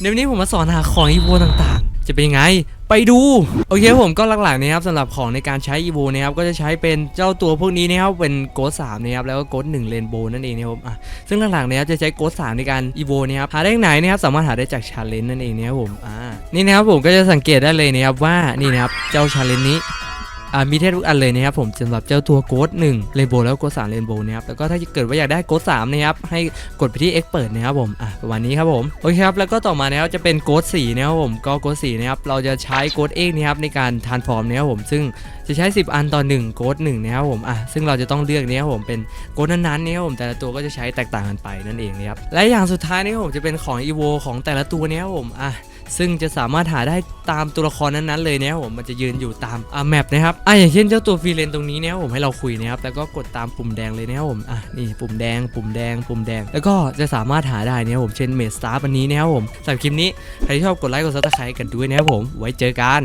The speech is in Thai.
ในวันนี้ผมมาสอนหาของอีโวต่างๆ จะเป็นยังไง ไปดู โอเคผมก็หลักๆนะครับสำหรับของในการใช้อีโวนะครับก็จะใช้เป็นเจ้าตัวพวกนี้นะครับเป็นโกดสามนะครับแล้วก็โกดหนึ่งเรนโบนั่นเองนะครับอะซึ่งหลักๆนะครับจะใช้โกดสามในการอีโวนะครับหาได้ที่ไหนนะครับสามารถหาได้จากชาเลนจ์นั่นเองนะครับผมอ่านี่นะครับผมก็จะสังเกตได้เลยนะครับว่านี่นะครับเจ้าชาเลนจ์นี้ มีเทสทุกอันเลยนะครับผมสำหรับเจ้าตัวโกดหนึ่งเรนโบว์แล้วโกดสามเรนโบว์นะครับแล้วก็ถ้าเกิดว่าอยากได้โกดสามนะครับให้กดไปที่เอ็กเปิดนะครับผมอะประมาณนี้ครับผมโอเคครับแล้วก็ต่อมานะครับจะเป็นโกดสี่นะครับผมก็โกดสี่นะครับเราจะใช้โกดเอกนะครับในการทานฟอร์มนะครับผมซึ่งจะใช้ 10 อันต่อ1โกดหนึ่งนะครับผมอะซึ่งเราจะต้องเลือกนะครับผมเป็นโกดนั้นๆนะครับผมแต่ละตัวก็จะใช้แตกต่างกันไปนั่นเองนะครับและอย่างสุดท้ายนะครับผมจะเป็นของอีโวของแต่ละตัวนะครับผมอะซึ่งจะสามารถหาได้ตามตัวละครนั้นๆเลยนะครับผมมันจะยืนอยู่ตามอ่าแมปนะครับอะอย่างเช่นเจ้าตัวฟรีเลนตรงนี้เนี่ยผมให้เราคุยนะครับแล้วก็กดตามปุ่มแดงเลยนะครับผมอะนี่ปุ่มแดง ปุ่มแดง ปุ่มแดง แล้วก็จะสามารถหาได้นะครับผมเช่นเมสตาร์อันนี้นะครับผมสำหรับคลิปนี้ใครที่ชอบกดไลค์กดซับสไครต์กันด้วยนะครับผมไว้เจอกัน